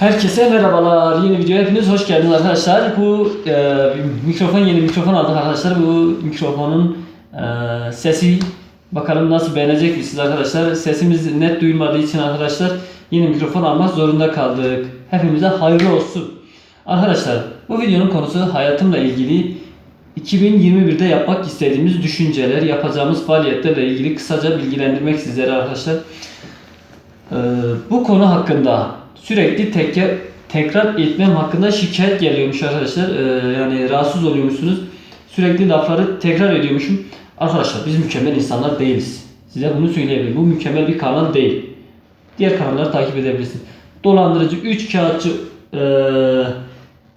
Herkese merhabalar. Yeni videoya hepiniz hoş geldiniz arkadaşlar. Bu e, mikrofon yeni mikrofon aldık arkadaşlar. Bu mikrofonun e, sesi bakalım nasıl beğenecek misiniz arkadaşlar? Sesimiz net duyulmadığı için arkadaşlar yeni mikrofon almak zorunda kaldık. Hepimize hayırlı olsun. Arkadaşlar bu videonun konusu hayatımla ilgili 2021'de yapmak istediğimiz düşünceler, yapacağımız faaliyetlerle ilgili kısaca bilgilendirmek sizlere arkadaşlar. Ee, bu konu hakkında sürekli tekke, tekrar etmem hakkında şikayet geliyormuş arkadaşlar. Ee, yani rahatsız oluyormuşsunuz. Sürekli lafları tekrar ediyormuşum. Arkadaşlar biz mükemmel insanlar değiliz. Size bunu söyleyebilirim. Bu mükemmel bir kanal değil. Diğer kanalları takip edebilirsiniz. Dolandırıcı, üç kağıtçı ee,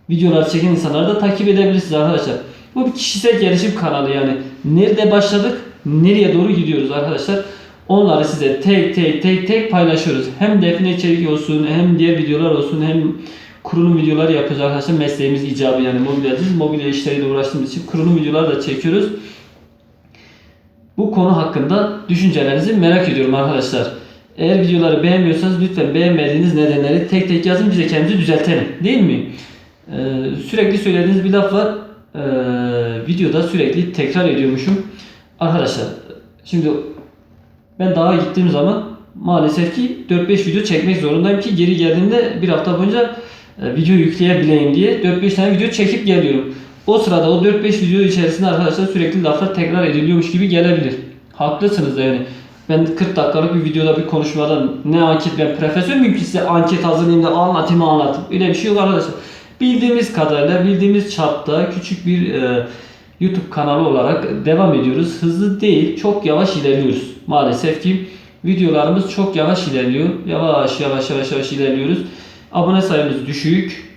videolar çeken insanları da takip edebilirsiniz arkadaşlar. Bu bir kişisel gelişim kanalı yani. Nerede başladık, nereye doğru gidiyoruz arkadaşlar. Onları size tek tek tek tek paylaşıyoruz. Hem defne içerik olsun, hem diğer videolar olsun, hem kurulum videoları yapıyoruz arkadaşlar. Mesleğimiz icabı yani mobilyacıyız. Mobilya işleriyle uğraştığımız için kurulum videoları da çekiyoruz. Bu konu hakkında düşüncelerinizi merak ediyorum arkadaşlar. Eğer videoları beğenmiyorsanız lütfen beğenmediğiniz nedenleri tek tek yazın bize kendimizi düzeltelim. Değil mi? Ee, sürekli söylediğiniz bir laf var. Ee, videoda sürekli tekrar ediyormuşum. Arkadaşlar şimdi ben dağa gittiğim zaman maalesef ki 4-5 video çekmek zorundayım ki geri geldiğimde bir hafta boyunca e, video yükleyebileyim diye 4-5 tane video çekip geliyorum. O sırada o 4-5 video içerisinde arkadaşlar sürekli laflar tekrar ediliyormuş gibi gelebilir. Haklısınız yani. Ben 40 dakikalık bir videoda bir konuşmada ne anket ben profesör mümkün size anket hazırlayayım da anlatayım anlatayım. Öyle bir şey yok arkadaşlar. Bildiğimiz kadarıyla bildiğimiz çapta küçük bir e, YouTube kanalı olarak devam ediyoruz. Hızlı değil, çok yavaş ilerliyoruz. Maalesef ki videolarımız çok yavaş ilerliyor. Yavaş yavaş yavaş yavaş ilerliyoruz. Abone sayımız düşük.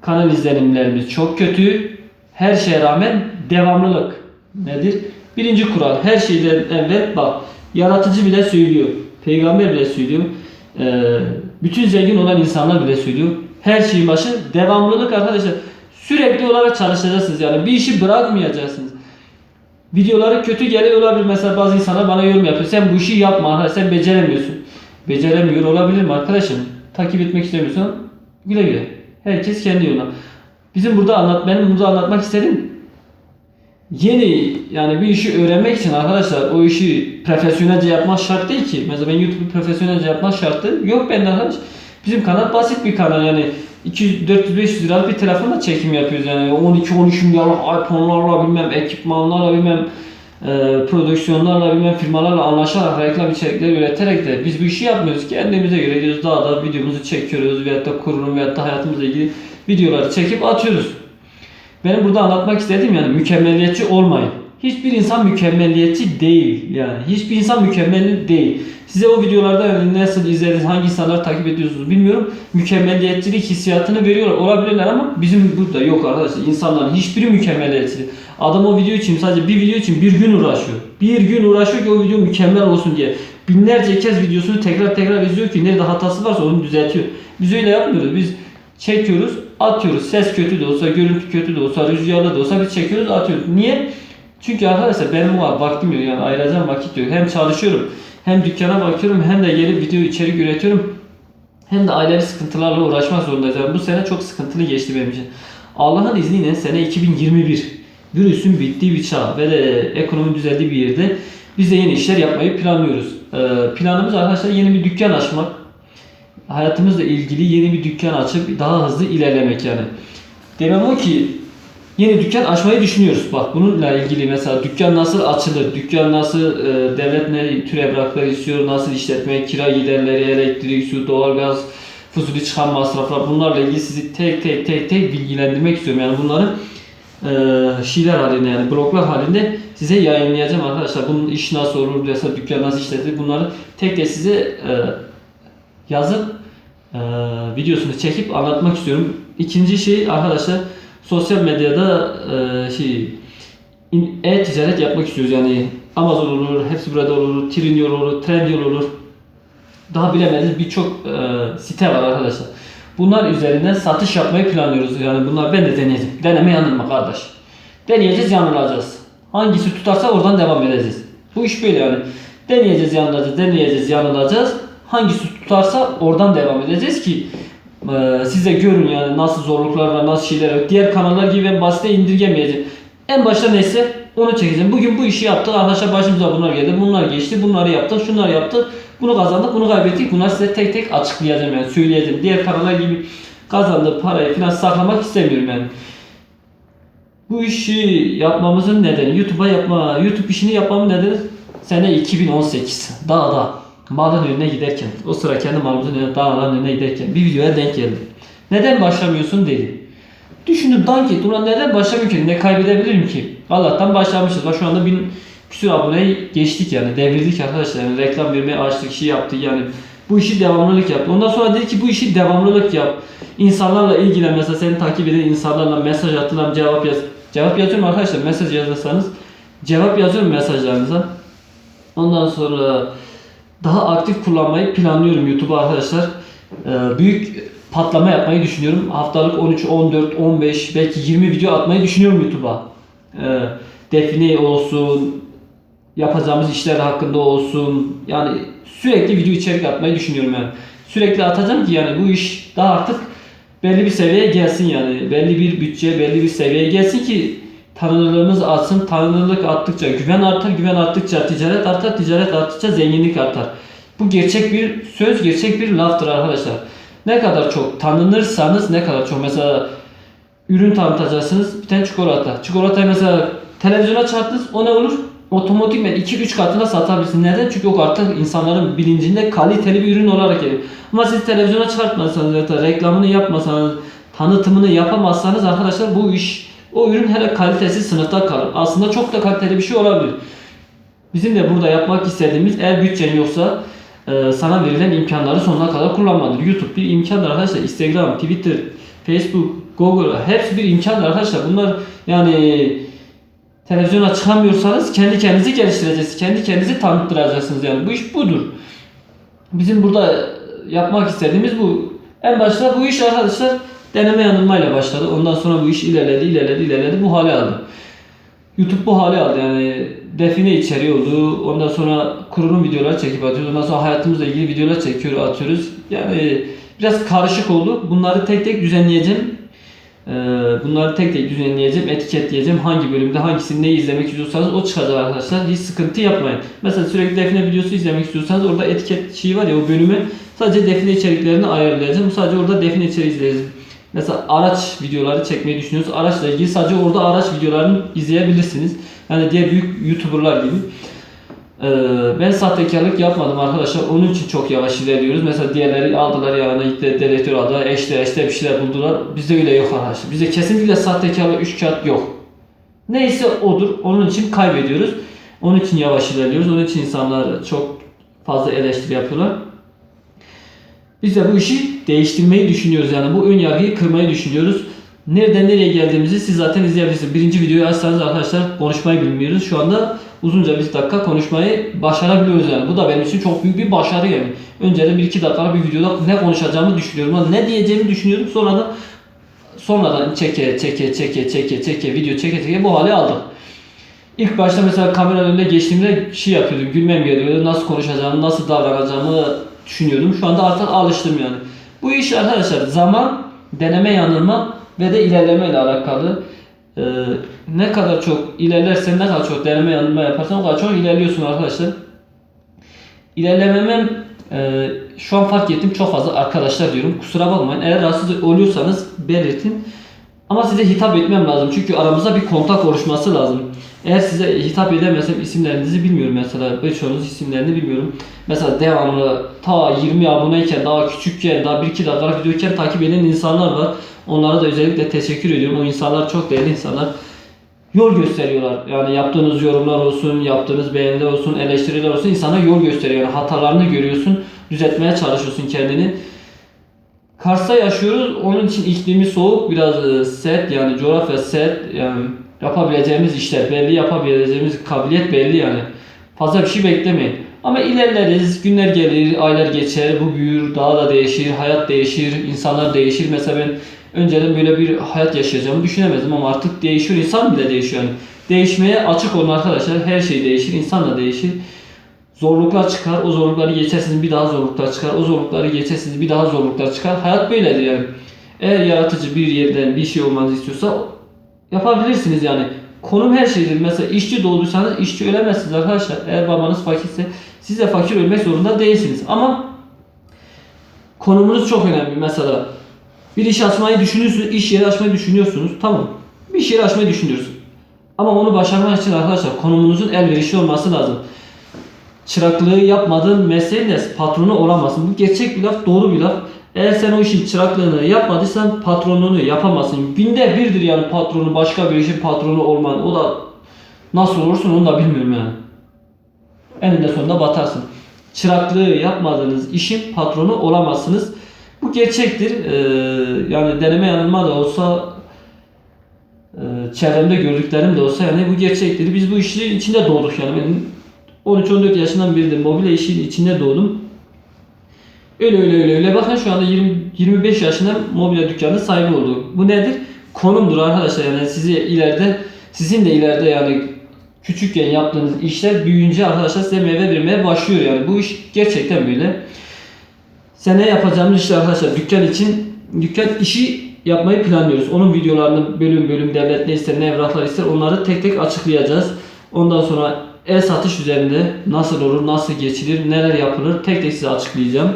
Kanal izlenimlerimiz çok kötü. Her şeye rağmen devamlılık nedir? Birinci kural her şeyden evvel bak yaratıcı bile söylüyor. Peygamber bile söylüyor. Bütün zengin olan insanlar bile söylüyor. Her şeyin başı devamlılık arkadaşlar. Sürekli olarak çalışacaksınız yani bir işi bırakmayacaksınız. Videoları kötü geliyor olabilir. Mesela bazı insanlar bana yorum yapıyor. Sen bu işi yapma arkadaş sen beceremiyorsun. Beceremiyor olabilir mi arkadaşım? Takip etmek istemiyorsan güle güle. Herkes kendi yoluna. Bizim burada anlat, benim burada anlatmak istedim. Yeni yani bir işi öğrenmek için arkadaşlar o işi profesyonelce yapmak şart değil ki. Mesela ben YouTube'u profesyonelce yapmak şartı yok bende arkadaş. Bizim kanal basit bir kanal yani 200 400 500 liralık bir telefonla çekim yapıyoruz yani 12 13 milyarlık iPhone'larla bilmem ekipmanlarla bilmem e, prodüksiyonlarla bilmem firmalarla anlaşarak reklam içerikleri üreterek de biz bu işi yapmıyoruz. Kendimize göre gidiyoruz dağda videomuzu çekiyoruz veyahut da kurulum veyahut da hayatımızla ilgili videoları çekip atıyoruz. Benim burada anlatmak istediğim yani mükemmeliyetçi olmayın. Hiçbir insan mükemmeliyetçi değil. Yani hiçbir insan mükemmel değil. Size o videolarda nasıl izlediniz, hangi insanları takip ediyorsunuz bilmiyorum. Mükemmeliyetçilik hissiyatını veriyorlar. Olabilirler ama bizim burada yok arkadaşlar. İnsanların hiçbiri mükemmeliyetçi. Adam o video için sadece bir video için bir gün uğraşıyor. Bir gün uğraşıyor ki o video mükemmel olsun diye. Binlerce kez videosunu tekrar tekrar izliyor ki nerede hatası varsa onu düzeltiyor. Biz öyle yapmıyoruz. Biz çekiyoruz, atıyoruz. Ses kötü de olsa, görüntü kötü de olsa, rüzgarlı da olsa biz çekiyoruz, atıyoruz. Niye? Çünkü arkadaşlar benim o vaktim yok yani ayıracağım vakit yok. Hem çalışıyorum, hem dükkana bakıyorum, hem de gelip video içerik üretiyorum. Hem de ailevi sıkıntılarla uğraşmak zorundayız. Yani bu sene çok sıkıntılı geçti benim için. Allah'ın izniyle sene 2021. Virüsün bittiği bir çağ ve de ekonomi düzeldiği bir yerde biz de yeni işler yapmayı planlıyoruz. Ee, planımız arkadaşlar yeni bir dükkan açmak hayatımızla ilgili yeni bir dükkan açıp daha hızlı ilerlemek yani. Demem o ki yeni dükkan açmayı düşünüyoruz. Bak bununla ilgili mesela dükkan nasıl açılır, dükkan nasıl e, devlet ne tür evraklar istiyor, nasıl işletme, kira giderleri, elektrik, su, doğalgaz, fuzuli çıkan masraflar bunlarla ilgili sizi tek tek tek tek bilgilendirmek istiyorum. Yani bunları e, şeyler halinde yani bloklar halinde size yayınlayacağım arkadaşlar. Bunun iş nasıl olur, mesela dükkan nasıl işletilir bunları tek tek size e, yazıp e, videosunu çekip anlatmak istiyorum. İkinci şey arkadaşlar sosyal medyada e, şey e-ticaret yapmak istiyoruz yani Amazon olur, hepsi burada olur, Trendyol olur, Trendyol olur. Daha bilemediğiniz birçok e, site var arkadaşlar. Bunlar üzerinden satış yapmayı planlıyoruz. Yani bunlar ben de deneyeceğim. Deneme yanılma kardeş. Deneyeceğiz yanılacağız. Hangisi tutarsa oradan devam edeceğiz. Bu iş böyle yani. Deneyeceğiz yanılacağız, deneyeceğiz yanılacağız. Hangisi tutarsa oradan devam edeceğiz ki Ee, siz de görün yani nasıl zorluklar var, nasıl şeyler var. Diğer kanallar gibi ben basite indirgemeyeceğim. En başta neyse onu çekeceğim. Bugün bu işi yaptık. Arkadaşlar başımıza bunlar geldi. Bunlar geçti. Bunları yaptık. Şunları yaptık. Bunu kazandık. Bunu kaybettik. Bunları size tek tek açıklayacağım yani. Söyleyeceğim. Diğer kanallar gibi kazandığı parayı falan saklamak istemiyorum yani. Bu işi yapmamızın nedeni, YouTube'a yapma, YouTube işini yapmamın nedeni sene 2018. Dağda, malın önüne giderken, o sıra kendi malımızın önüne, dağların önüne giderken bir videoya denk geldim. Neden başlamıyorsun dedi. Düşündüm dank ettim, ulan neden başlamıyorum ki, ne kaybedebilirim ki? Allah'tan başlamışız. Bak şu anda bin küsür aboneyi geçtik yani, devirdik arkadaşlar. Yani reklam vermeye açtık, şey yaptık yani. Bu işi devamlılık yaptı. Ondan sonra dedi ki bu işi devamlılık yap. İnsanlarla ilgilen mesela seni takip eden insanlarla mesaj atın cevap yaz. Cevap yazıyorum arkadaşlar mesaj yazarsanız cevap yazıyorum mesajlarınıza. Ondan sonra daha aktif kullanmayı planlıyorum YouTube'u arkadaşlar. Ee, büyük patlama yapmayı düşünüyorum. Haftalık 13, 14, 15 belki 20 video atmayı düşünüyorum YouTube'a. Ee, define olsun, yapacağımız işler hakkında olsun. Yani sürekli video içerik atmayı düşünüyorum yani. Sürekli atacağım ki yani bu iş daha artık belli bir seviyeye gelsin yani. Belli bir bütçe, belli bir seviyeye gelsin ki tanınırlığımız artsın. Tanınırlık arttıkça güven artar, güven arttıkça ticaret artar, ticaret arttıkça zenginlik artar. Bu gerçek bir söz, gerçek bir laftır arkadaşlar. Ne kadar çok tanınırsanız ne kadar çok mesela ürün tanıtacaksınız bir tane çikolata. Çikolatayı mesela televizyona çarptınız o ne olur? Otomatikmen 2-3 katına satabilirsiniz. Neden? Çünkü o artık insanların bilincinde kaliteli bir ürün olarak geliyor. Ama siz televizyona çıkartmasanız ya da reklamını yapmasanız, tanıtımını yapamazsanız arkadaşlar bu iş, o ürün hele kalitesiz sınıfta kalır. Aslında çok da kaliteli bir şey olabilir. Bizim de burada yapmak istediğimiz eğer bütçen yoksa e, sana verilen imkanları sonuna kadar kullanmadır. YouTube bir imkandır arkadaşlar. Instagram, Twitter, Facebook, Google hepsi bir imkandır arkadaşlar. Bunlar yani televizyona çıkamıyorsanız kendi kendinizi geliştireceksiniz. Kendi kendinizi tanıttıracaksınız yani. Bu iş budur. Bizim burada yapmak istediğimiz bu. En başta bu iş arkadaşlar deneme yanılmayla başladı. Ondan sonra bu iş ilerledi, ilerledi, ilerledi. Bu hale aldı. YouTube bu hale aldı yani define içeriği oldu. Ondan sonra kurulum videolar çekip atıyoruz. Ondan sonra hayatımızla ilgili videolar çekiyor, atıyoruz. Yani biraz karışık oldu. Bunları tek tek düzenleyeceğim. Ee, Bunları tek tek düzenleyeceğim, etiketleyeceğim. Hangi bölümde hangisini ne izlemek istiyorsanız o çıkacak arkadaşlar. Hiç sıkıntı yapmayın. Mesela sürekli defne videosu izlemek istiyorsanız orada etiket şeyi var ya o bölüme sadece defne içeriklerini ayarlayacağım. Sadece orada defne içeriği izleyeceğiz. Mesela araç videoları çekmeyi düşünüyoruz. Araçla ilgili sadece orada araç videolarını izleyebilirsiniz. Yani diğer büyük YouTuber'lar gibi. Ee, ben sahtekarlık yapmadım arkadaşlar. Onun için çok yavaş ilerliyoruz. Mesela diğerleri aldılar yani gitti dedektör aldılar. Eşte eşte bir şeyler buldular. Bizde öyle yok arkadaşlar. Bizde kesinlikle sahtekarlık, üç kağıt yok. Neyse odur. Onun için kaybediyoruz. Onun için yavaş ilerliyoruz. Onun için insanlar çok fazla eleştiri yapıyorlar. Biz de bu işi değiştirmeyi düşünüyoruz yani bu ön yargıyı kırmayı düşünüyoruz. Nereden nereye geldiğimizi siz zaten izleyebilirsiniz. Birinci videoyu açsanız arkadaşlar konuşmayı bilmiyoruz. Şu anda uzunca bir dakika konuşmayı başarabiliyoruz yani. Bu da benim için çok büyük bir başarı yani. Önceden bir iki dakikalık bir videoda ne konuşacağımı düşünüyorum. ama Ne diyeceğimi düşünüyorum. Sonra da sonradan çeke çeke çeke çeke çeke video çeke çeke bu hale aldım. İlk başta mesela kamera önüne geçtiğimde şey yapıyordum, gülmem geliyordu. Nasıl konuşacağımı, nasıl davranacağımı düşünüyordum. Şu anda artık alıştım yani. Bu iş arkadaşlar zaman, deneme yanılma ve de ilerleme ile alakalı. Ee, ne kadar çok ilerlersen, ne kadar çok deneme yanılma yaparsan o kadar çok ilerliyorsun arkadaşlar. İlerlememem e, şu an fark ettim çok fazla arkadaşlar diyorum. Kusura bakmayın. Eğer rahatsız oluyorsanız belirtin. Ama size hitap etmem lazım. Çünkü aramızda bir kontak oluşması lazım. Eğer size hitap edemezsem isimlerinizi bilmiyorum mesela. Birçoğunuz isimlerini bilmiyorum. Mesela devamlı ta 20 aboneyken, daha küçükken, daha 1-2 dakikalık videoyken takip eden insanlar var. Onlara da özellikle teşekkür ediyorum. O insanlar çok değerli insanlar. Yol gösteriyorlar. Yani yaptığınız yorumlar olsun, yaptığınız beğeniler olsun, eleştiriler olsun insana yol gösteriyor. Yani hatalarını görüyorsun, düzeltmeye çalışıyorsun kendini. Kars'ta yaşıyoruz. Onun için iklimi soğuk, biraz e, sert yani coğrafya sert. Yani yapabileceğimiz işler belli, yapabileceğimiz kabiliyet belli yani. Fazla bir şey beklemeyin. Ama ilerleriz, günler gelir, aylar geçer, bu büyür, daha da değişir, hayat değişir, insanlar değişir. Mesela ben önceden böyle bir hayat yaşayacağımı düşünemezdim ama artık değişiyor, insan bile değişiyor yani. Değişmeye açık olun arkadaşlar, her şey değişir, insan da değişir. zorluklar çıkar. O zorlukları geçersiniz bir daha zorluklar çıkar. O zorlukları geçersiniz bir daha zorluklar çıkar. Hayat böyledir yani. Eğer yaratıcı bir yerden bir şey olmanızı istiyorsa yapabilirsiniz yani. Konum her şeydir. Mesela işçi doğduysanız işçi ölemezsiniz arkadaşlar. Eğer babanız fakirse siz de fakir ölmek zorunda değilsiniz. Ama konumunuz çok önemli. Mesela bir iş açmayı düşünüyorsunuz, iş yeri açmayı düşünüyorsunuz. Tamam. Bir iş yeri açmayı düşünüyorsunuz. Ama onu başarmak için arkadaşlar konumunuzun elverişli olması lazım. Çıraklığı yapmadığın mesleğin de patronu olamazsın. Bu gerçek bir laf, doğru bir laf. Eğer sen o işin çıraklığını yapmadıysan patronluğunu yapamazsın. Binde birdir yani patronu, başka bir işin patronu olman. O da nasıl olursun onu da bilmiyorum yani. Eninde sonunda batarsın. Çıraklığı yapmadığınız işin patronu olamazsınız. Bu gerçektir. Ee, yani deneme yanılma da olsa e, çevremde gördüklerim de olsa yani bu gerçektir. Biz bu işin içinde doğduk yani. Benim 13-14 yaşından beri de mobilya işin içinde doğdum. Öyle öyle öyle öyle. Bakın şu anda 20, 25 yaşında mobilya dükkanı sahibi oldu. Bu nedir? Konumdur arkadaşlar. Yani sizi ileride sizin de ileride yani küçükken yaptığınız işler büyüyünce arkadaşlar size meyve vermeye başlıyor yani. Bu iş gerçekten böyle. Sene yapacağımız işte arkadaşlar dükkan için dükkan işi yapmayı planlıyoruz. Onun videolarını bölüm bölüm devlet ne ister ne evraklar ister onları tek tek açıklayacağız. Ondan sonra el satış üzerinde nasıl olur, nasıl geçilir, neler yapılır tek tek size açıklayacağım.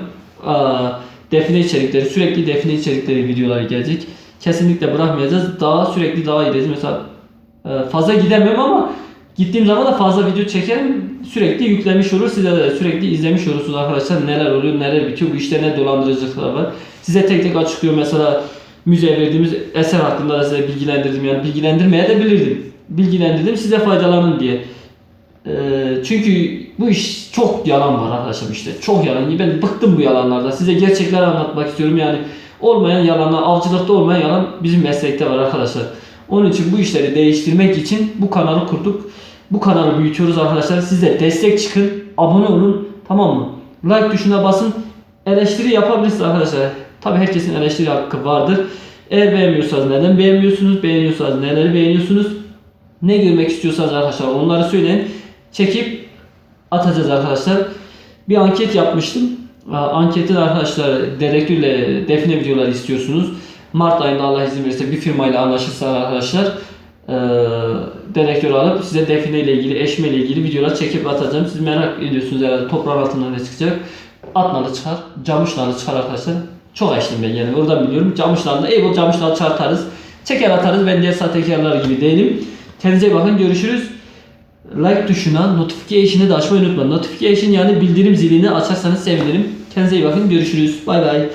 Aa, define içerikleri, sürekli define içerikleri videoları gelecek. Kesinlikle bırakmayacağız. Daha sürekli daha iyiyiz. Mesela e, fazla gidemem ama gittiğim zaman da fazla video çekerim. Sürekli yüklemiş olur. Size de sürekli izlemiş olursunuz arkadaşlar. Neler oluyor, neler bitiyor. Bu işte ne dolandırıcılıklar var. Size tek tek açıklıyor. Mesela müzeye verdiğimiz eser hakkında da size bilgilendirdim. Yani bilgilendirmeye de bilirdim. Bilgilendirdim size faydalanın diye. Ee, çünkü bu iş çok yalan var arkadaşlar işte. Çok yalan. Ben bıktım bu yalanlardan. Size gerçekleri anlatmak istiyorum. Yani olmayan yalanlar, avcılıkta olmayan yalan bizim meslekte var arkadaşlar. Onun için bu işleri değiştirmek için bu kanalı kurduk. Bu kanalı büyütüyoruz arkadaşlar. Siz de destek çıkın. Abone olun. Tamam mı? Like tuşuna basın. Eleştiri yapabilirsiniz arkadaşlar. Tabi herkesin eleştiri hakkı vardır. Eğer beğenmiyorsanız neden beğenmiyorsunuz? Beğeniyorsanız neleri beğeniyorsunuz? Ne görmek istiyorsanız arkadaşlar onları söyleyin. Çekip atacağız arkadaşlar. Bir anket yapmıştım. Aa, Anketin arkadaşlar direktörle defne videoları istiyorsunuz. Mart ayında Allah izin verirse bir firmayla anlaşırsa arkadaşlar direktör alıp size define ile ilgili, eşme ile ilgili videolar çekip atacağım. Siz merak ediyorsunuz herhalde toprağın altından ne çıkacak. Atnalı çıkar, camışnalı çıkar arkadaşlar. Çok açtım ben yani oradan biliyorum. Camışnalı, ey o camışnalı çarparız. Çeker atarız. Ben diğer sahtekarlar gibi değilim. Kendinize bakın. Görüşürüz. Like tuşuna notification'ı da açmayı unutmayın. Notification yani bildirim zilini açarsanız sevinirim. Kendinize iyi bakın. Görüşürüz. Bay bay.